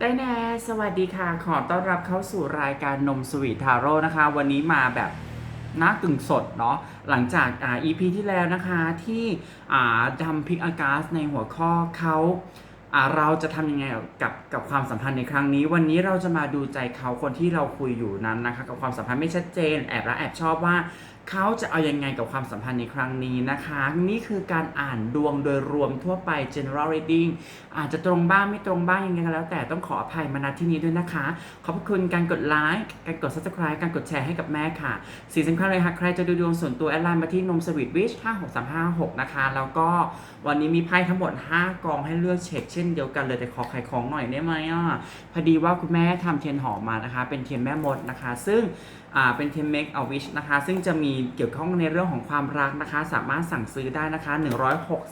ได้แน่สวัสดีค่ะ ขอต้อนรับเข้าสู่รายการนมสวีททาโร่นะคะ วันนี้มาแบบหน้ากึ่งสดเนาะ หลังจากอ่า EP ที่แล้วนะคะที่อ่าดำพิกอากาสในหัวข้อเขาอ่าเราจะทำยังไงกับกับความสัมพันธ์ในครั้งนี้ วันนี้เราจะมาดูใจเขาคนที่เราคุยอยู่นั้นนะคะ กับความสัมพันธ์ไม่ชัดเจน แอบรักแอบชอบว่า เขาจะเอายังไงกับความสัมพันธ์ในครั้งนี้นะคะ นี่คือการอ่านดวงโดยรวมทั่วไป general reading อาจจะตรงบ้างไม่ตรงบ้างยังไงก็แล้ว แต่ต้องขออภัยมาณที่นี้ด้วยนะคะ ขอบคุณการกดไลค์การกด subscribe การกดแชร์ให้กับแม่ค่ะสิ่งสำคัญเลยหากใครจะดูดวงส่วนตัวแอดไลน์มาที่นมสวีทวิช56356 นะคะ แล้วก็วันนี้มีไพ่ทั้งหมด 5 กองให้เลือกเช็คเช่นเดียวกันเลยแต่ขอขายของหน่อยได้ไหมอะพอดีว่าคุณแม่ทำเทียนหอมมานะคะ เป็นเทียนแม่มดนะคะ ซึ่ง เป็นเทียน make a wish นะคะ ซึ่งจะมีเกี่ยวข้องในเรื่องของความรักนะคะ สามารถสั่งซื้อได้นะคะ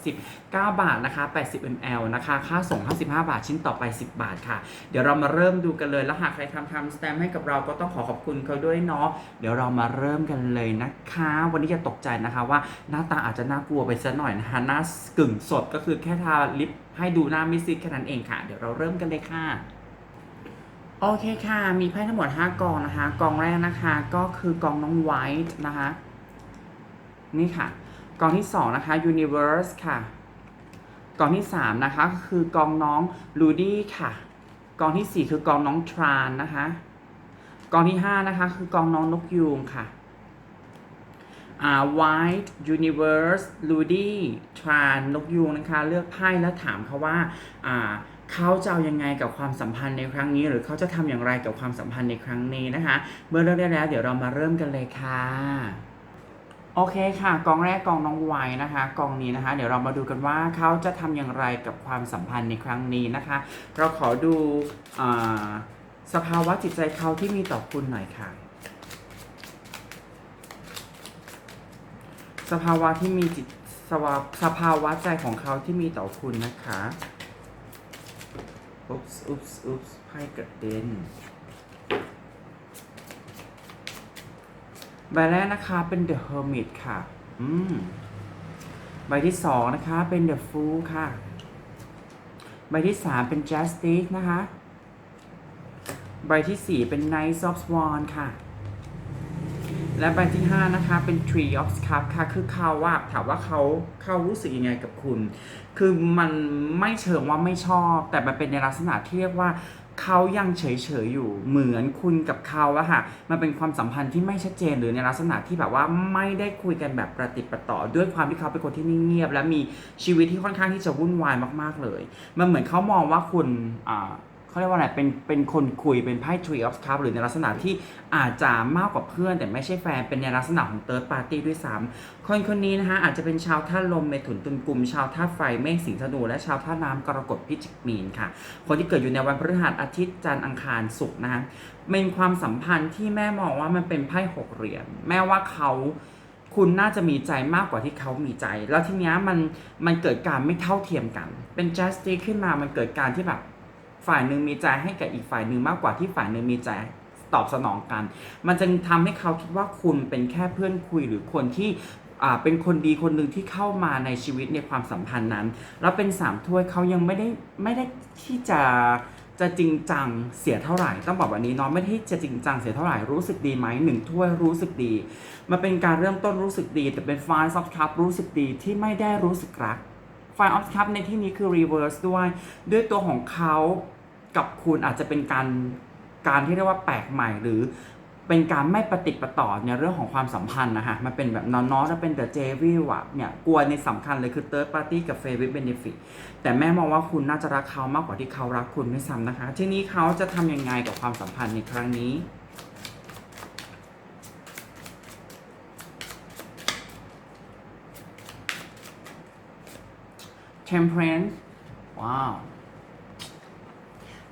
169 บาทนะคะ 80 ml นะคะ ค่าส่ง 55 บาท ชิ้นต่อไป 10 บาทค่ะ เดี๋ยวเรามาเริ่มดูกันเลย แล้วหากใครทำทำสแตมให้กับเราก็ต้องขอขอบคุณเขาด้วยเนาะ เดี๋ยวเรามาเริ่มกันเลยนะคะ วันนี้จะตกใจนะคะว่าหน้าตาอาจจะน่ากลัวไปซะหน่อยนะคะหน้ากึ่งสดก็คือแค่ทาลิปให้ดูหน้าไม่ซีดแค่นั้นเองค่ะ เดี๋ยวเราเริ่มกันเลยค่ะ โอเคค่ะ มีไพ่ทั้งหมด 5 กองนะคะ กองแรกนะคะก็คือกองน้องไวท์นะคะ นี่ค่ะ กองที่ 2 นะคะ Universe ค่ะ กองที่ 3 นะคะก็คือกองน้องลูดี้ค่ะ กองทีสี่ 4 คือกองน้องทรานนะคะ กองที่ 5 นะคะ คือกองน้องนกยูงค่ะอ่า White Universe Rudy Tran นกยูงนะคะ เลือกไพ่แล้วถามเขาว่าอ่า เขาจะเอายังไงกับความสัมพันธ์ในครั้งนี้ หรือเขาจะทำอย่างไรกับความสัมพันธ์ในครั้งนี้นะคะ เมื่อเริ่มได้แล้ว เดี๋ยวเรามาเริ่มกันเลยค่ะโอเคค่ะกองแรกกองน้องไวนะคะกองนี้นะคะ เดี๋ยวเรามาดูกันว่าเขาจะทำอย่างไรกับความสัมพันธ์ในครั้งนี้นะคะ เราขอดูอสภาวะจิตใจเขาที่มีต่อคุณหน่อยค่ะ สภาวะที่มีจิตสวาสภาวะใจของเขาที่มีต่อคุณนะคะ อุ๊บส์อุ๊บส์อุ๊บส์ไพ่กระเด็นใบแรกนะคะเป็น The Hermit ค่ะ อืม ใบที่สองนะคะเป็น The Fool ค่ะ ใบที่สามเป็น Justice นะคะ ใบที่สี่เป็น Knight of Swan ค่ะ และใบที่ 5 นะคะ เป็น Tree of Cup ค่ะ คือเขาว่าถามว่าเขาเขารู้สึกยังไงกับคุณ คือมันไม่เชิงว่าไม่ชอบ แต่มันเป็นในลักษณะที่เรียกว่าเขายังเฉยๆอยู่เหมือนคุณกับเขาอะค่ะ มันเป็นความสัมพันธ์ที่ไม่ชัดเจนหรือในลักษณะที่แบบว่าไม่ได้คุยกันแบบประติดประต่อ ด้วยความที่เขาเป็นคนที่นิ่งเงียบ และมีชีวิตที่ค่อนข้างที่จะวุ่นวายมากๆเลย มันเหมือนเขามองว่าคุณอ่า เขาเรียกว่าอะไรเป็นเป็นคนคุยเป็นไพ่ Tree of Cups หรือในลักษณะที่อาจจะมากกว่าเพื่อน แต่ไม่ใช่แฟนเป็นในลักษณะของ Third Party ด้วยซ้ำคนคนนี้นะคะอาจจะเป็นชาวท่าลมเมถุนตุลกลุ่มชาวท่าไฟเมษสิงห์ธนูและชาวท่าน้ำกรกฎพิจิกมีนค่ะ คนที่เกิดอยู่ในวันพฤหัสอาทิตย์จันทร์อังคารศุกร์นะคะเป็นความสัมพันธ์ที่แม่มองว่ามันเป็นไพ่หกเหรียญแม่ว่าเขาคุณน่าจะมีใจมากกว่าที่เขามีใจ แล้วทีนี้มันมันเกิดการไม่เท่าเทียมกัน เป็น justice ขึ้นมามันเกิดการที่แบบ ฝ่ายหนึ่งมีใจให้กับอีกฝ่ายหนึ่งมากกว่าที่ฝ่ายหนึ่งมีใจตอบสนองกัน มันจึงทำให้เขาคิดว่าคุณเป็นแค่เพื่อนคุยหรือคนที่อ่าเป็นคนดีคนหนึ่งที่เข้ามาในชีวิตในความสัมพันธ์นั้น แล้วเป็นสามถ้วยเขายังไม่ได้ไม่ได้ที่จะจะจริงจังเสียเท่าไหร่ ต้องบอกแบบนี้เนาะไม่ได้จะจริงจังเสียเท่าไหร่รู้สึกดีไหมหนึ่งถ้วยรู้สึกดี มันเป็นการเริ่มต้นรู้สึกดี แต่เป็นฟล์ซอฟคัพรู้สึกดีที่ไม่ได้รู้สึกรักไฟล์ออฟคัพในที่นี้คือ reverse ด้วย ด้วยตัวของเขา กับคุณอาจจะเป็นการการที่เรียกว่าแปลกใหม่หรือเป็นการไม่ประติปต่อในเรื่องของความสัมพันธ์นะฮะ มันเป็นแบบนอนนอจะเป็น the j v i l อะเนี่ย กลัวในสำคัญเลยคือ third party กับ f a v o rite benefit แต่แม่มองว่าคุณน่าจะรักเขามากกว่าที่เขารักคุณด้วยซ้ำนะคะ ทีนี้เขาจะทำยังไงกับความสัมพันธ์ในครั้งนี้ temperance ว้าว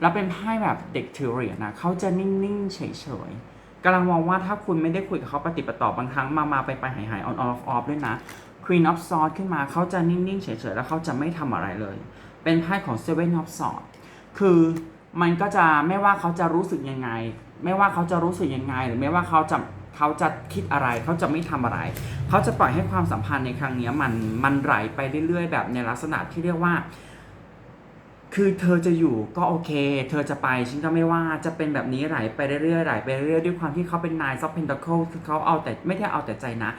แล้วเป็นไพ่แบบเด็กถือเหรียญนะเขาจะนิ่งๆเฉยๆกำลังมองว่าถ้าคุณไม่ได้คุยกับเขาปฏิประต่อบางครั้งมามาไปไปหายหาย on off off ด้วยนะ Queen of Swords ขึ้นมาเขาจะนิ่งๆเฉยๆแล้วเขาจะไม่ทำอะไรเลย เป็นไพ่ของ Seven of Swords คือมันก็จะไม่ว่าเขาจะรู้สึกยังไง ไม่ว่าเขาจะรู้สึกยังไง หรือไม่ว่าเขาจะเขาจะคิดอะไรเขาจะไม่ทำอะไร เขาจะปล่อยให้ความสัมพันธ์ในครั้งนี้มันมันไหลไปเรื่อยๆ แบบในลักษณะที่เรียกว่า คือเธอจะอยู่ก็โอเค เธอจะไปฉันก็ไม่ว่าจะเป็นแบบนี้ไหลไปเรื่อยๆไหลไปเรื่อยๆด้วยความที่เขาเป็นนายซับเพนท c เคิลคือเขาเอาแต่ไม่ได้เอาแต่ใจนะ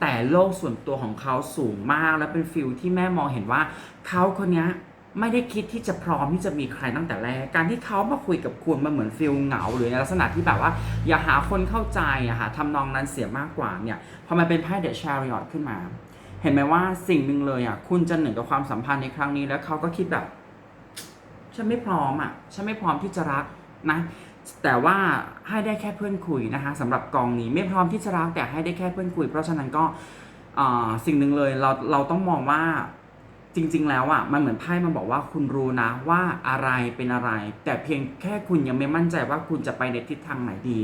แต่โลกส่วนตัวของเขาสูงมากและเป็นฟิลที่แม่มองเห็นว่าเขาคนนี้ไม่ได้คิดที่จะพร้อมที่จะมีใครตั้งแต่แรก การที่เขามาคุยกับคุณมันเหมือนฟิลเหงา หรือในลักษณะที่แบบว่า อย่าหาคนเข้าใจอะหาทำนองนั้นเสียมากกว่าเนี่ยพอมันเป็นไพ่เดอะชาริอตขึ้นมา เห็นไหมว่าสิ่งหนึ่งเลยอะคุณจะเหนึ่งกับความสัมพันธ์ในครั้งนี้แล้วเขาก็คิดแบบ ฉันไม่พร้อมอะ ฉันไม่พร้อมที่จะรักนะ แต่ว่าให้ได้แค่เพื่อนคุยนะคะสำหรับกองนี้ไม่พร้อมที่จะรักแต่ให้ได้แค่เพื่อนคุย เพราะฉะนั้นก็สิ่งหนึ่งเลยเราเราต้องมองว่าจริง ๆ แล้วอะมันเหมือนไพ่มันบอกว่าคุณรู้นะว่าอะไรเป็นอะไร แต่เพียงแค่คุณยังไม่มั่นใจว่าคุณจะไปในทิศทางไหนดี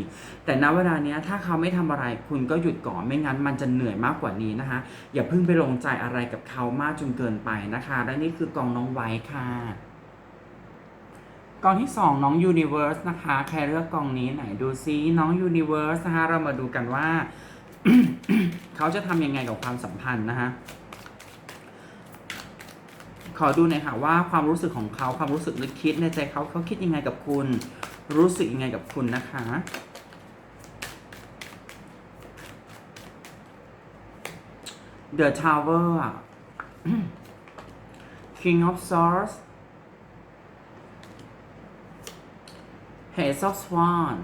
แต่ณเวลาเนี้ยถ้าเขาไม่ทำอะไรคุณก็หยุดก่อนไม่งั้นมันจะเหนื่อยมากกว่านี้นะคะ อย่าเพิ่งไปลงใจอะไรกับเขามากจนเกินไปนะคะ และนี่คือกองน้องไว้ค่ะ กองที่ 2 น้อง Universe นะคะ ใครเลือกกองนี้ไหนดูซิน้อง Universe นะคะเรามาดูกันว่า เขาจะทำยังไงกับความสัมพันธ์นะคะขอดูหน่อยค่ะว่าความรู้สึกของเขาความรู้สึกนึกคิดในใจเขาเขาคิดยังไงกับคุณ รู้สึกยังไงกับคุณนะคะ The Tower อะ King of Swords Ace of Swan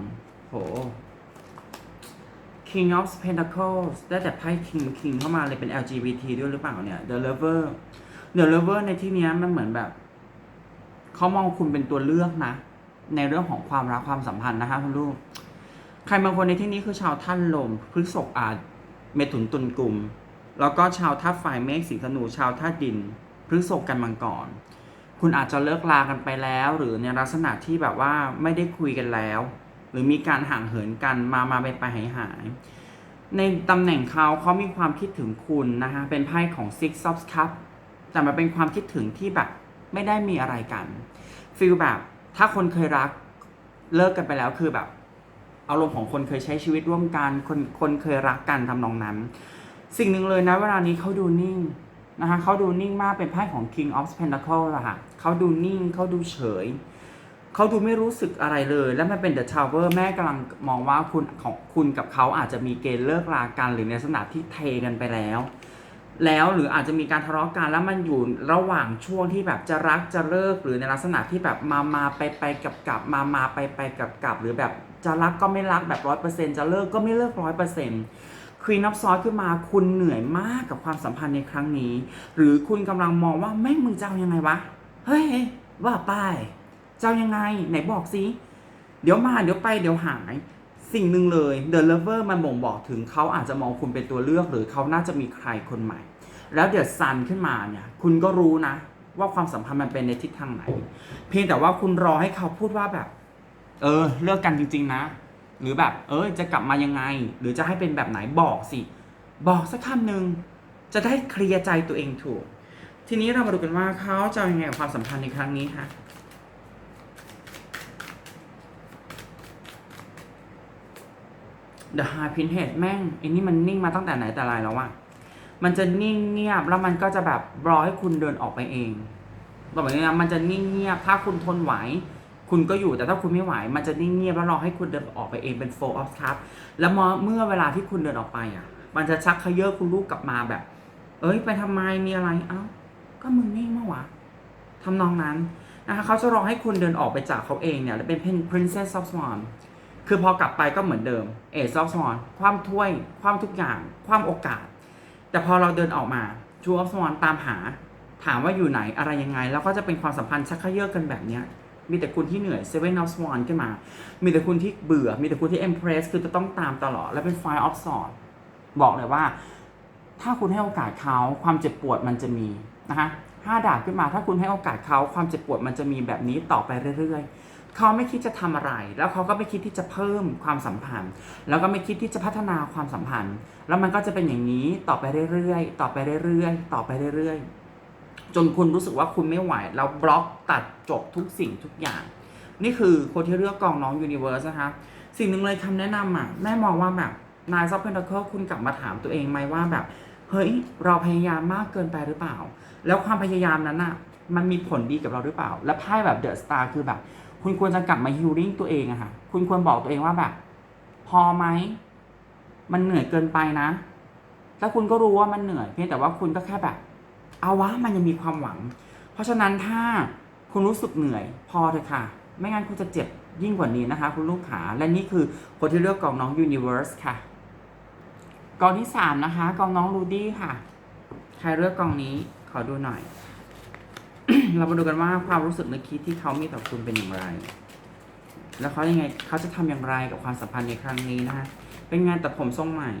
โห King of Pentacles ได้แต่ไพ่ King King เข้ามาเลยเป็น LGBT ด้วยหรือเปล่าเนี่ย The Lover The Lover ในที่นี้มันเหมือนแบบ เขามองคุณเป็นตัวเลือกนะ ในเรื่องของความรักความสัมพันธ์นะคะคุณลูก ใครบางคนในที่นี้คือชาวท่านลมพฤษภอาจเมถุนตุลกลุ่ม แล้วก็ชาวธาตุไฟเมฆสิงห์ธนูชาวธาตุดินพฤษภกันมังกร คุณอาจจะเลิกลากันไปแล้ว หรือในลักษณะที่แบบว่าไม่ได้คุยกันแล้ว หรือมีการห่างเหินกันมามาไปไปหายหายในตำแหน่งเขาเขามีความคิดถึงคุณนะคะเป็นไพ่ของ Six of Cups แต่มันเป็นความคิดถึงที่แบบไม่ได้มีอะไรกันฟีลแบบถ้าคนเคยรักเลิกกันไปแล้วคือแบบอารมณ์ของคนเคยใช้ชีวิตร่วมกันคนคนเคยรักกันทำนองนั้น สิ่งหนึ่งเลยนะเวลานี้เขาดูนิ่งนะคะเขาดูนิ่งมากเป็นไพ่ของ King of Pentacles ะค่ะ เขาดูนิ่งเขาดูเฉย เขาดูไม่รู้สึกอะไรเลย และมันเป็น The Tower แม่กำลังมองว่าคุณของคุณกับเขาอาจจะมีเกณฑ์เลิกรากันหรือในลักษณะที่เทกันไปแล้ว แล้วหรืออาจจะมีการทะเลาะกันแล้วมันอยู่ระหว่างช่วงที่แบบจะรักจะเลิกหรือในลักษณะที่แบบมามาไปไปกับกับมามาไปไปกับกับหรือแบบจะรักก็ไม่รักแบบร้อยเปอร์เซ็นจะเลิกก็ไม่เลิกร้อยเปอร์เซ็นต์ควีนอ f ซอสขึ้นมาคุณเหนื่อยมากกับความสัมพันธ์ในครั้งนี้ หรือคุณกำลังมองว่าแม่งมึงจะเอายังไงวะ เฮ้ยว่าไปจะเอายังไง ไหนบอกสิเดี๋ยวมาเดี๋ยวไปเดี๋ยวหาย สิ่งหนึ่งเลย The Lover มันบ่งบอกถึงเขาอาจจะมองคุณเป็นตัวเลือก หรือเขาน่าจะมีใครคนใหม่ แล้วเดือดซันขึ้นมาเนี่ย คุณก็รู้นะ ว่าความสัมพันธ์มันเป็นในทิศทางไหน เพียงแต่ว่าคุณรอให้เขาพูดว่าแบบ เออ เลิกกันจริง ๆ นะ หรือแบบ เออจะกลับมายังไง หรือจะให้เป็นแบบไหนบอกสิ บอกสักคำหนึ่งจะได้เคลียร์ใจตัวเองถูก ทีนี้เรามาดูกันว่าเขาจะยังไงกับความสัมพันธ์ในครั้งนี้ค่ะ The High Princess แม่งไอ้นี่มันนิ่งมาตั้งแต่ไหนแต่ไรแล้วอะมันจะนิ่งเงียบแล้วมันก็จะแบบรอให้คุณเดินออกไปเองแบบนี้นะมันจะนิ่งเงียบถ้าคุณทนไหว คุณก็อยู่แต่ถ้าคุณไม่ไหว มันจะนิ่งเงียบแล้วรอให้คุณเดินออกไปเองเป็น four of cups แล้วเมื่อเวลาที่คุณเดินออกไปอะ มันจะชักเขย่อคุณลูกกลับมาแบบ เอ้ยไปทำไมมีอะไรเอ้า ก็มึงนิ่งมาวะทำนองนั้นนะคะเขาจะรอให้คุณเดินออกไปจากเขาเองเนี่ย แล้วเป็น princess of swan คือพอกลับไปก็เหมือนเดิม เอซอฟสวอนความถ้วย ความทุกอย่าง ความโอกาส แต่พอเราเดินออกมาชูออฟสวอนตามหา ถามว่าอยู่ไหนอะไรยังไง แล้วก็จะเป็นความสัมพันธ์ชักเขย่อกันแบบเนี้ยมีแต่คุณที่เหนื่อยเซเว่นออฟสวอนขึ้นมา มีแต่คุณที่เบื่อ มีแต่คุณที่เอ็มเพรสคือจะต้องตามตลอด และเป็นไฟออฟสอดบอกเลยว่า ถ้าคุณให้โอกาสเขาความเจ็บปวดมันจะมี นะคะห้าดาบขึ้นมาถ้าคุณให้โอกาสเขาความเจ็บปวดมันจะมีแบบนี้ต่อไปเรื่อยๆ เขาไม่คิดจะทำอะไร แล้วเขาก็ไม่คิดที่จะเพิ่มความสัมพันธ์ แล้วก็ไม่คิดที่จะพัฒนาความสัมพันธ์ แล้วมันก็จะเป็นอย่างนี้ต่อไปเรื่อยๆ ต่อไปเรื่อยๆ ต่อไปเรื่อยๆ จนคุณรู้สึกว่าคุณไม่ไหวแล้วบล็อกตัดจบทุกสิ่งทุกอย่าง นี่คือคนที่เลือกกองน้องยูนิเว r ร์สนะคะสิ่งหนึ่งเลยคำแนะนำอะแม่มองว่าแบบนายซอฟเพนเคิลคุณกลับมาถามตัวเองไหมว่าแบบเฮ้ยเราพยายามมากเกินไปหรือเปล่า แล้วความพยายามนั้นอะมันมีผลดีกับเราหรือเปล่า และไพ่แบบเดอะสตาร์คือแบบ คุณควรจะกลับมาฮิลลิ่งตัวเองอะค่ะ คุณควรบอกตัวเองว่าแบบ พอไหม มันเหนื่อยเกินไปนะ แล้วคุณก็รู้ว่ามันเหนื่อย เพียงแต่ว่าคุณก็แค่แบบ เอาวะมันยังมีความหวัง เพราะฉะนั้นถ้าคุณรู้สึกเหนื่อย พอเถอะค่ะ ไม่งั้นคุณจะเจ็บยิ่งกว่านี้นะคะ คุณลูกขาและนี่คือคนที่เลือกกองน้อง Universe ค่ะกองที่สามนะคะกองน้องรูดี้ค่ะ ใครเลือกกองนี้ ขอดูหน่อย เรามาดูกันว่าความรู้สึกนึกคิดที่เขามีต่อคุณเป็นอย่างไร แล้วเขายังไงเขาจะทำอย่างไรกับความสัมพันธ์ในครั้งนี้นะคะเป็นงานตัดผมทรงใหม่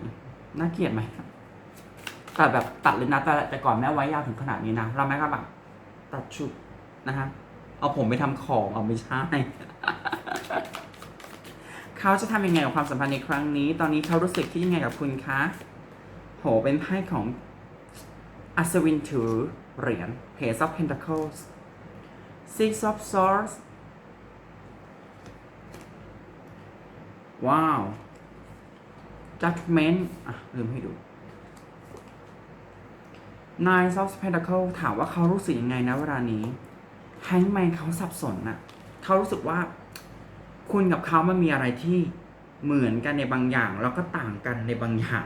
น่าเกลียดไหมตัดแบบตัดเลยนะแต่แต่ก่อนแม่ไว้ยาวถึงขนาดนี้นะเราแม่ก็แบบตัดชุดนะฮะเอาผมไปทำของเอาไม่ใช่เขาจะทำยังไงกับความสัมพันธ์ในครั้งนี้ ตอนนี้เขารู้สึกที่ยังไงกับคุณคะโหเป็นไพ่ของ อัศวินถือเหรียญ Page of Pentacles Six of Swords ว้าว Judgment อะ ลืมให้ดู Nine of Pentacles ถามว่าเขารู้สึกยังไงนะเวลานี้ Hangman เขาสับสนน่ะ เขารู้สึกว่า คุณกับเขามันมีอะไรที่เหมือนกันในบางอย่าง แล้วก็ต่างกันในบางอย่าง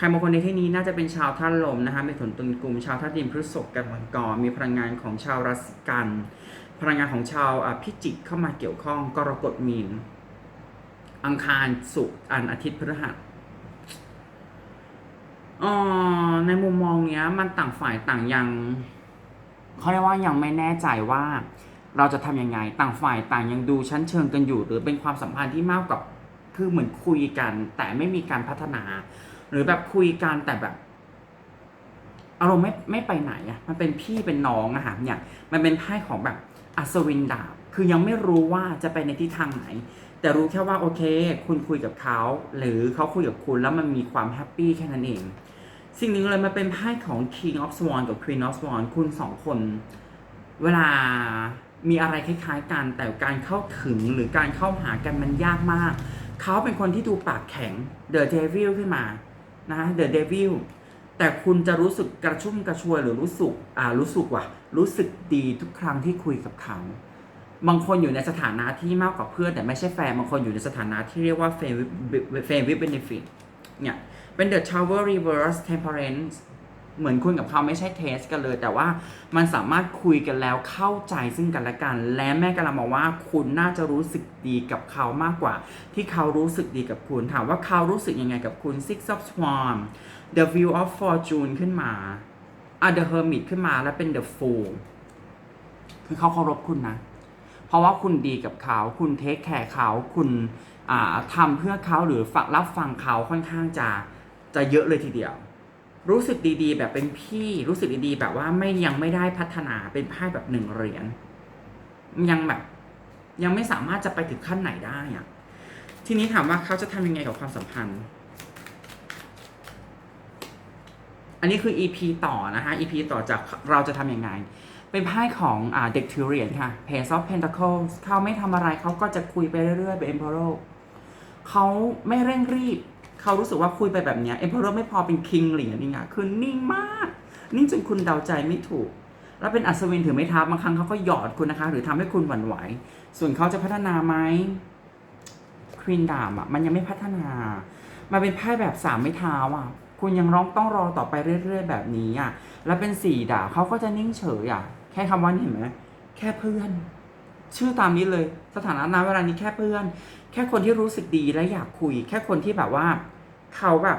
ใครบางคนในที่นี้น่าจะเป็นชาวท่านลมนะคะมีถุนตุนกลุ่มชาวท่าดินพฤษภกันมังกรมีพลังงานของชาวราศีกัน พลังงานของชาวพิจิกเข้ามาเกี่ยวข้องกรกฎมีน อังคารศุกร์อันอาทิตย์พฤหัสออในมุมมองเนี้ย มันต่างฝ่ายต่างยังเขาเรียกว่ายังไม่แน่ใจว่าเราจะทำยังไงต่างฝ่ายต่างยังดูชั้นเชิงกันอยู่ หรือเป็นความสัมพันธ์ที่มากกับคือเหมือนคุยกัน แต่ไม่มีการพัฒนา หรือแบบคุยกันแต่แบบ อารมณ์ไม่ไม่ไปไหนอะมันเป็นพี่เป็นน้องอะค่ะเนี่ย มันเป็นไพ่ของแบบอัศวินดาบ คือยังไม่รู้ว่าจะไปในทิศทางไหน แต่รู้แค่ว่าโอเค คุณคุยกับเขา หรือเขาคุยกับคุณแล้วมันมีความแฮปปี้แค่นั้นเอง สิ่งหนึ่งเลยมันเป็นไพ่ของ King of Swan กับ Queen of Swan คุณสองคน เวลามีอะไรคล้ายๆกันแต่การเข้าถึงหรือการเข้าหากันมันยากมาก เขาเป็นคนที่ดูปากแข็ง The Devil ขึ้นมา นะ The Devil แต่คุณจะรู้สึกกระชุ่มกระชวยหรือรู้สึกอ่ารู้สึกว่ารู้สึกดีทุกครั้งที่คุยกับเขาบางคนอยู่ในสถานะที่มากกว่าเพื่อนแต่ไม่ใช่แฟนบางคนอยู่ในสถานะที่เรียกว่า friend with friend with benefit เนี่ยเป็น The Tower Reverse Temperance เหมือนคุณกับเขาไม่ใช่เทสกันเลย แต่ว่ามันสามารถคุยกันแล้วเข้าใจซึ่งกันและกัน และแม่กำลังมองว่าคุณน่าจะรู้สึกดีกับเขามากกว่า ที่เขารู้สึกดีกับคุณถามว่าเขารู้สึกยังไงกับคุณ Six of Swan The View of Fortune ขึ้นมาอะ The Hermit ขึ้นมาแล้วเป็น The Fool คือเขาเคารพคุณนะ เพราะว่าคุณดีกับเขา คุณเทคแคร์เขา คุณทำเพื่อเขาหรือรับฟังเขาค่อนข้างจะจะเยอะเลยทีเดียว รู้สึกดีๆ แบบเป็นพี่ รู้สึกดีๆ แบบว่าไม่ยังไม่ได้พัฒนาเป็นไพ่แบบหนึ่งเหรียญยังแบบ ยังไม่สามารถจะไปถึงขั้นไหนได้อะทีนี้ถามว่าเขาจะทำยังไงกับความสัมพันธ์ อันนี้คือ EP ต่อนะคะ EP ต่อจากเราจะทำยังไง เป็นไพ่ของอ่าเด็กถือเรียญค่ะ Page of Pentacles เขาไม่ทำอะไรเขาก็จะคุยไปเรื่อยๆเป็น Emperor เขาไม่เร่งรีบ เขารู้สึกว่าคุยไปแบบเนี้ย Emperor ไม่พอเป็น King เหรียญนี่ไงคือนิ่งมาก นิ่งจนคุณเดาใจไม่ถูก แล้วเป็นอัศวินถือไม้เท้าบางครั้งเขาก็หยอดคุณนะคะ หรือทำให้คุณหวั่นไหว ส่วนเขาจะพัฒนาไหมควีนดามอะมันยังไม่พัฒนามาเป็นไพ่แบบสามไม้เท้าอะคุณยังร้องต้องรอต่อไปเรื่อย ๆ แบบนี้อะ แล้วเป็นสี่ดาบเขาก็จะนิ่งเฉยอะ แค่คำว่านี่เห็นไหมแค่เพื่อน ชื่อตามนี้เลย สถานะนะเวลานี้แค่เพื่อน แค่คนที่รู้สึกดีและอยากคุย แค่คนที่แบบว่า เขาแบบ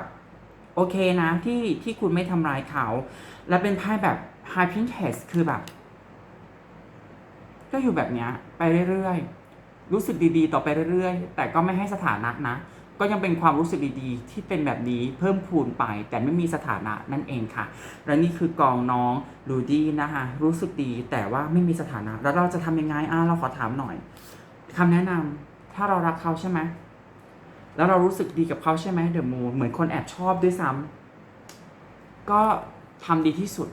โอเคนะ ที่ที่คุณไม่ทำร้ายเขา และเป็นไพ่แบบ high p i n t e s t คือแบบ ก็อยู่แบบเนี้ย ไปเรื่อยๆ รู้สึกดีๆ ต่อไปเรื่อยๆ แต่ก็ไม่ให้สถานะนะ ก็ยังเป็นความรู้สึกดีๆ ที่เป็นแบบนี้เพิ่มพูนไป แต่ไม่มีสถานะนั่นเองค่ะ และนี่คือกองน้องลูดี้นะคะรู้สึกดีแต่ว่าไม่มีสถานะ แล้วเราจะทำยังไงอะเราขอถามหน่อยคำแนะนำถ้าเรารักเขาใช่ไหมแล้วเรารู้สึกดีกับเขาใช่ไหมเดอะมูเหมือนคนแอบชอบด้วยซ้ำก็ทำดีที่สุด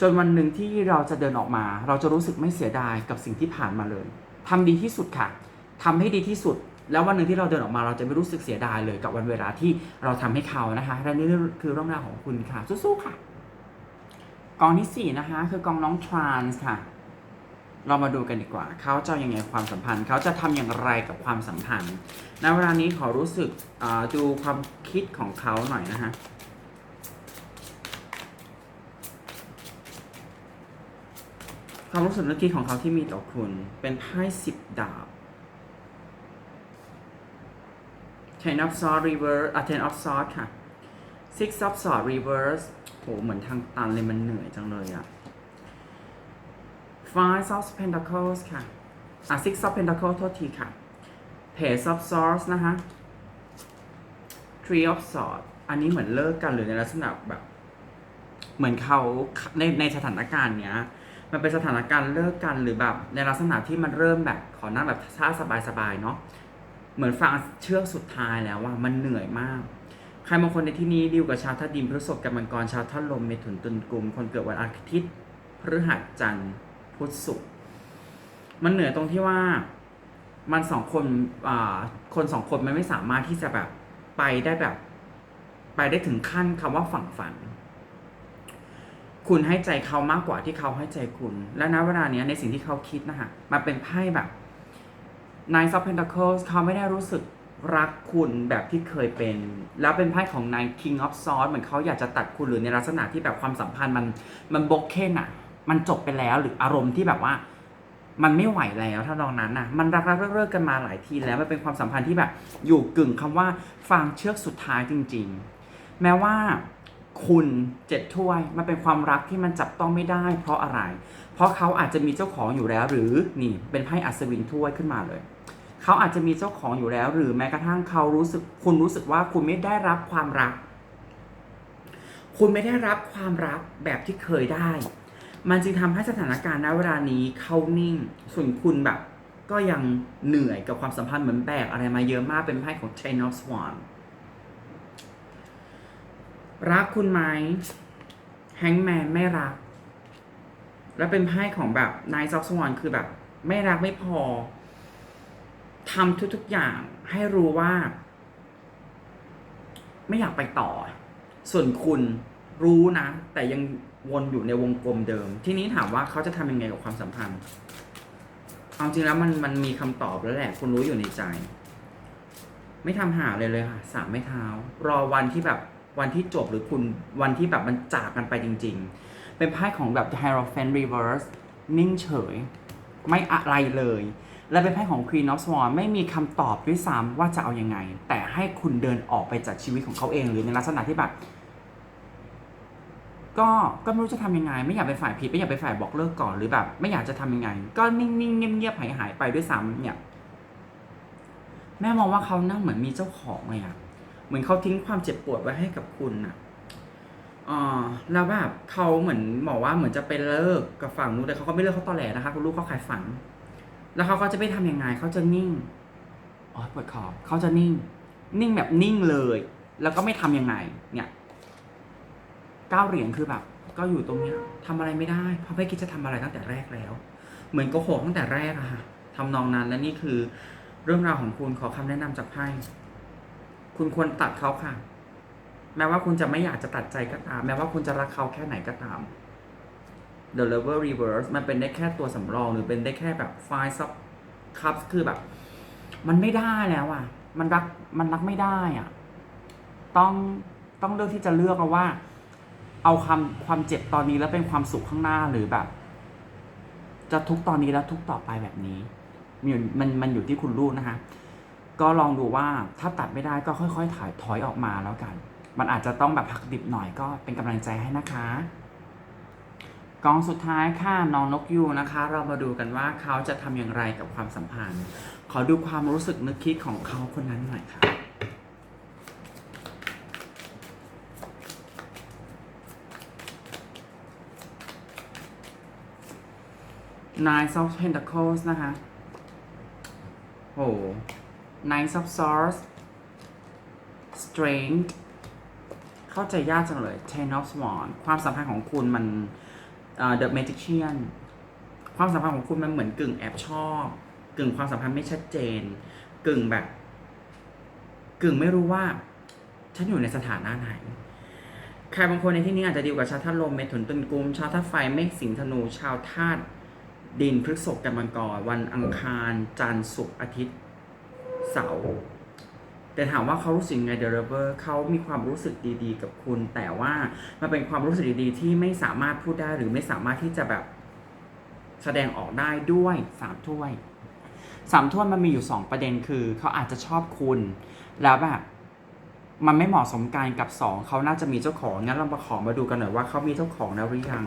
จนวันหนึ่งที่เราจะเดินออกมา เราจะรู้สึกไม่เสียดายกับสิ่งที่ผ่านมาเลยทำดีที่สุดค่ะทำให้ดีที่สุด แล้ววันหนึ่งที่เราเดินออกมาเราจะไม่รู้สึกเสียดายเลยกับวันเวลาที่เราทำให้เขานะคะและนี่คือเรื่องราวของคุณค่ะ สู้ๆค่ะ กองที่สี่นะคะ คือกองน้องทรานส์ค่ะ เรามาดูกันดีกว่า เขาจะยังไงความสัมพันธ์ เขาจะทำอย่างไรกับความสัมพันธ์ณเวลานี้ขอรู้สึกดูความคิดของเขาหน่อยนะฮะความรู้สึกนึกคิดของเขาที่มีต่อคุณเป็นไพ่สิบดาบ Ten of Swords Reverse อะ Ten of Swords ค่ะ Six of Swords Reverse โหเหมือนทางตันเลยมันเหนื่อยจังเลยอะ Five of Pentacles ค่ะ อะ Six of Pentacles โทษทีค่ะ Page of Swords นะคะ Three of Swords อันนี้เหมือนเลิกกันหรือในลักษณะแบบ เหมือนเขาในในสถานการณ์เนี้ย มันเป็นสถานการณ์เลิกกันหรือแบบในลักษณะที่มันเริ่มแบบขอนั่งแบบท่าสบายๆเนาะ เหมือนฟังเชือกสุดท้ายแล้วว่ามันเหนื่อยมาก ใครบางคนในที่นี้ดิวกับชาวท่าดินพฤษภกับมังกรชาวท่าลมเมถุนตุลกุมคนเกิดวันอาทิตย์พฤหัสจันทร์พุธศุกร์มันเหนื่อยตรงที่ว่ามันสองคนอ่าคนสองคนมันไม่สามารถที่จะแบบไปได้แบบ ไปได้ถึงขั้นคำว่าฝั่งฝัน คุณให้ใจเขามากกว่าที่เขาให้ใจคุณ และณเวลาเนี้ยในสิ่งที่เขาคิดนะฮะมันเป็นไพ่แบบ Nine of Pentacles เขาไม่ได้รู้สึกรักคุณแบบที่เคยเป็น แล้วเป็นไพ่ของ Nine King of Swords เหมือนเขาอยากจะตัดคุณหรือในลักษณะที่แบบความสัมพันธ์มันมันบกเค้นอะมันจบไปแล้วหรืออารมณ์ที่แบบว่า มันไม่ไหวแล้วถ้าลองนั้นน่ะมันรักรักเลิกกันมาหลายทีแล้วมันเป็นความสัมพันธ์ที่แบบ อยู่กึ่งคำว่าฟางเชือกสุดท้ายจริง ๆ แม้ว่าคุณเจ็ดถ้วยมันเป็นความรักที่มันจับต้องไม่ได้ เพราะอะไร เพราะเขาอาจจะมีเจ้าของอยู่แล้วหรือนี่เป็นไพ่อัศวินถ้วยขึ้นมาเลย เขาอาจจะมีเจ้าของอยู่แล้ว หรือแม้กระทั่งเขารู้สึกคุณรู้สึกว่าคุณไม่ได้รับความรัก คุณไม่ได้รับความรักแบบที่เคยได้ มันจึงทำให้สถานการณ์ณเวลานี้เขานิ่ง ส่วนคุณแบบ ก็ยังเหนื่อยกับความสัมพันธ์เหมือนแบกอะไรมาเยอะมากเป็นไพ่ของ Chain of Swan รักคุณไหมแฮงแมนไม่รัก แล้วเป็นไพ่ของแบบ Nine of Swan คือแบบ ไม่รักไม่พอ ทำทุกๆอย่างให้รู้ว่า ไม่อยากไปต่อ ส่วนคุณรู้นะ แต่ยังวนอยู่ในวงกลมเดิม ทีนี้ถามว่าเขาจะทำยังไงกับความสัมพันธ์เอาจริงแล้วมันมันมีคำตอบแล้วแหละ คุณรู้อยู่ในใจ ไม่ทำหาเลยเลยค่ะสามไม่เท้า รอวันที่แบบวันที่จบหรือคุณวันที่แบบมันจากกันไปจริง ๆ เป็นไพ่ของแบบ Hierophant Reverse นิ่งเฉย ไม่อะไรเลย และเป็นไพ่ของ Queen of Swords ไม่มีคำตอบด้วยซ้ำว่าจะเอายังไง แต่ให้คุณเดินออกไปจากชีวิตของเขาเองหรือในลักษณะที่แบบก็ก็ไม่รู้จะทำยังไง ไม่อยากเป็นฝ่ายผิดไม่อยากเป็นฝ่ายบอกเลิกก่อนหรือแบบ ไม่อยากจะทำยังไง ก็นิ่งๆเงียบๆหายหายๆไปด้วยซ้ำเนี่ย แม่มองว่าเขานั่งเหมือนมีเจ้าของเลยอะเหมือนเขาทิ้งความเจ็บปวดไว้ให้กับคุณอะอ่าแล้วแบบเขาเหมือนบอกว่าเหมือนจะไปเลิกกับฝั่งนู้นแต่เขาก็ไม่เลิกเขาตอแหลนะคะคุณลูกเขาขายฝัน แล้วเขาก็จะไม่ทำยังไงเขาจะนิ่งอ๋อปวดคอเขาจะนิ่ง นิ่งแบบนิ่งเลย แล้วก็ไม่ทำยังไง เนี่ยเก้าเหรียญคือแบบ ก็อยู่ตรงเนี้ยทำอะไรไม่ได้ เพราะไม่คิดจะทำอะไรตั้งแต่แรกแล้ว เหมือนโกหกตั้งแต่แรกอะค่ะทำนองนั้นและนี่คือ เรื่องราวของคุณขอคำแนะนำจากไพ่คุณควรตัดเขาค่ะ แม้ว่าคุณจะไม่อยากจะตัดใจก็ตาม แม้ว่าคุณจะรักเขาแค่ไหนก็ตาม The Lover Reverse มันเป็นได้แค่ตัวสำรองหรือเป็นได้แค่แบบ Five of Cups คือแบบ มันไม่ได้แล้วอะ มันรักมันรักไม่ได้อะ ต้องต้องเลือกที่จะเลือกเอาว่า เอาความความเจ็บตอนนี้แล้วเป็นความสุขข้างหน้าหรือแบบ จะทุกข์ตอนนี้แล้วทุกข์ต่อไปแบบนี้มันอยู่มันมันอยู่ที่คุณลูกนะคะก็ลองดูว่าถ้าตัดไม่ได้ก็ค่อยๆถอยถอยออกมาแล้วกัน มันอาจจะต้องแบบหักดิบหน่อยก็เป็นกำลังใจให้นะคะ กองสุดท้ายค่ะน้องนกยูนะคะ เรามาดูกันว่าเขาจะทำอย่างไรกับความสัมพันธ์ ขอดูความรู้สึกนึกคิดของเขาคนนั้นหน่อยค่ะ Nine of Pentacles นะคะโอ้ Nine of Swords Strength เข้าใจยากจังเลย Ten of Swan ความสัมพันธ์ของคุณมัน The Magician ความสัมพันธ์ของคุณมันเหมือนกึ่งแอบชอบ กึ่งความสัมพันธ์ไม่ชัดเจน กึ่งแบบ กึ่งไม่รู้ว่า ฉันอยู่ในสถานะไหนใครบางคนในที่นี้อาจจะดีลกับชาวธาตุลมเมถุนตุลกุมชาวธาตุไฟเมษสิงธนู ชาวธาตุดินพฤษภกันมังกรวันอังคารจันทร์ศุกร์อาทิตย์ เสาร์ แต่ถามว่าเขารู้สึกไงเดอะเวอร์เขามีความรู้สึกดีๆ กับคุณ แต่ว่ามันเป็นความรู้สึกดีๆ ที่ไม่สามารถพูดได้หรือไม่สามารถที่จะแบบแสดงออกได้ด้วยสามถ้วยสามถ้วยมันมีอยู่สองประเด็นคือเขาอาจจะชอบคุณ แล้วแบบมันไม่เหมาะสมกันกับสองเขาน่าจะมีเจ้าของงั้นเรามาขอมาดูกันหน่อยว่าเขามีเจ้าของแล้วหรือยัง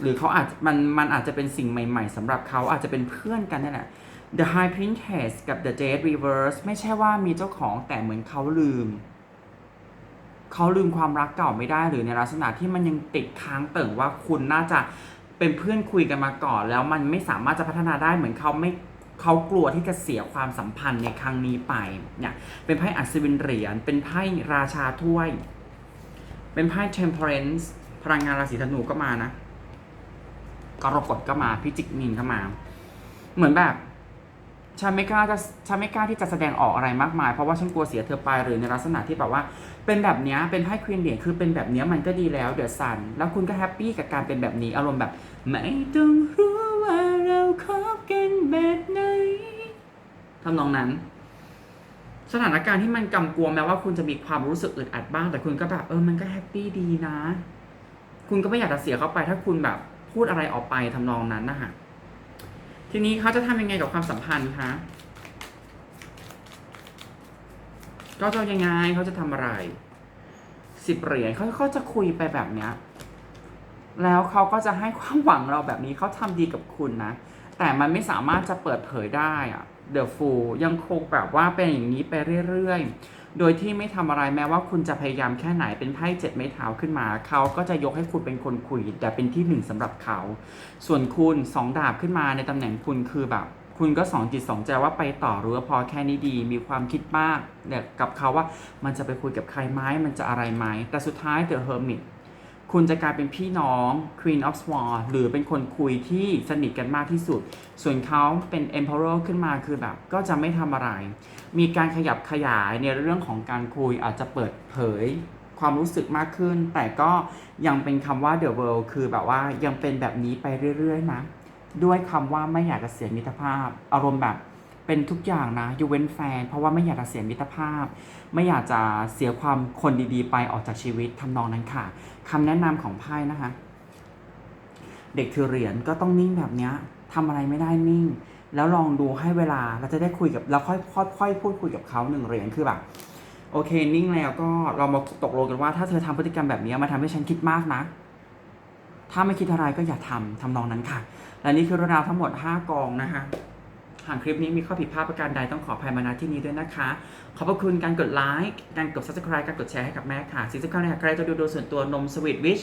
หรือเขาอาจมันมันอาจจะเป็นสิ่งใหม่ ๆสำหรับเขาอาจจะเป็นเพื่อนกันนี่แหละ The High Princess กับ The Jade Reverse ไม่ใช่ว่ามีเจ้าของแต่เหมือนเขาลืม เขาลืมความรักเก่าไม่ได้หรือในลักษณะที่มันยังติดค้างเติ่งว่าคุณน่าจะเป็นเพื่อนคุยกันมาก่อน แล้วมันไม่สามารถจะพัฒนาได้เหมือนเขาไม่เขากลัวที่จะเสียความสัมพันธ์ในครั้งนี้ไปเนี่ยเป็นไพ่อัศวินเหรียญเป็นไพ่ราชาถ้วย เป็นไพ่ Temperance พลังงานราศีธนูก็มานะกรกฎก็มาพิจิกมินก็มา เหมือนแบบ ฉันไม่กล้าจะฉันไม่กล้าที่จะแสดงออกอะไรมากมาย เพราะว่าฉันกลัวเสียเธอไปหรือในลักษณะที่แบบว่า เป็นแบบนี้เป็นไพ่ควีนเหรียญคือเป็นแบบนี้มันก็ดีแล้วเดอะซันแล้วคุณก็แฮปปี้กับการเป็นแบบนี้อารมณ์แบบไม่ต้องรู้ว่าเราคบกันแบบไหนทำนองนั้น สถานการณ์ที่มันกำกวมแม้ว่าคุณจะมีความรู้สึกอึดอัดบ้าง แต่คุณก็แบบเออมันก็แฮปปี้ดีนะ คุณก็ไม่อยากจะเสียเขาไป ถ้าคุณแบบพูดอะไรออกไปทำนองนั้นนะฮะ ทีนี้เขาจะทำยังไงกับความสัมพันธ์คะก็จะยังไงเขาจะทำอะไรสิบเหรียญเขาเขาจะคุยไปแบบเนี้ยแล้วเขาก็จะให้ความหวังเราแบบนี้เขาทำดีกับคุณนะ แต่มันไม่สามารถจะเปิดเผยได้อะเดอะฟูยังคงแบบว่าเป็นอย่างนี้ไปเรื่อยๆ โดยที่ไม่ทำอะไรแม้ว่าคุณจะพยายามแค่ไหนเป็นไพ่เจ็ดไม้เท้าขึ้นมา เขาก็จะยกให้คุณเป็นคนคุย แต่เป็นที่หนึ่งสำหรับเขา ส่วนคุณสองดาบขึ้นมาในตำแหน่งคุณคือแบบ คุณก็สองจิตสองใจว่าไปต่อหรือว่าพอแค่นี้ดี มีความคิดมากเนี่ยกับเขาว่ามันจะไปคุยกับใครไหมมันจะอะไรไหมแต่สุดท้ายเดอะเฮอร์มิต คุณจะกลายเป็นพี่น้อง Queen of Swords หรือเป็นคนคุยที่สนิทกันมากที่สุด ส่วนเขาเป็น Emperor ขึ้นมาคือแบบ ก็จะไม่ทำอะไร มีการขยับขยายในเรื่องของการคุยอาจจะเปิดเผยความรู้สึกมากขึ้น แต่ก็ยังเป็นคำว่า the world คือแบบว่ายังเป็นแบบนี้ไปเรื่อยๆนะ ด้วยคำว่าไม่อยากจะเสียมิตรภาพ อารมณ์แบบ เป็นทุกอย่างนะยูเว้นแฟน เพราะว่าไม่อยากจะเสียมิตรภาพ ไม่อยากจะเสียความคนดีๆ ไปออกจากชีวิตทำนองนั้นค่ะคำแนะนำของไพ่นะคะ เด็กถือเหรียญก็ต้องนิ่งแบบนี้ยทำอะไรไม่ได้นิ่ง แล้วลองดูให้เวลาเราจะได้คุยกับเราค่อยค่อยค่อยพูดคุยกับเขาหนึ่งเหรียญคือแบบโอเคนิ่งแล้วก็เรามาตกลงกันว่าถ้าเธอทำพฤติกรรมแบบนี้มาทำให้ฉันคิดมากนะ ถ้าไม่คิดอะไรก็อย่าทำทำนองนั้นค่ะ และนี่คือเรื่องราวทั้งหมด 5 กองนะคะ หากคลิปนี้มีข้อผิดพลาดประการใดต้องขออภัยมาณที่นี้ด้วยนะคะ ขอบพระคุณการกดไลค์การกด subscribe การกดแชร์ให้กับแม่ค่ะสิ่งสำคัญเลยค่ะใครจะดูโดยส่วนตัวนมสวีทวิช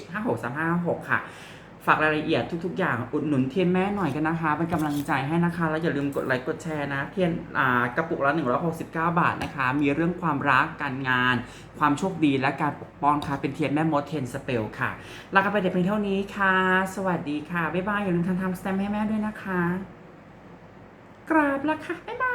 56356 ค่ะ ฝากรายละเอียดทุก ๆ อย่างอุดหนุนเทียนแม่หน่อยกันนะคะ เป็นกำลังใจให้นะคะ แล้วอย่าลืมกดไลค์กดแชร์นะ เทียนกระปุกละ169 บาทนะคะ มีเรื่องความรักการงาน ความโชคดีและการปกป้องค่ะเป็นเทียนแม่มดเทียนสเปลค่ะลากันไปแต่เพียงเท่านี้ค่ะ สวัสดีค่ะบ๊ายบายอย่าลืมทำทำสแตมให้แม่ด้วยนะคะ กราบแล้วค่ะ บ๊ายบาย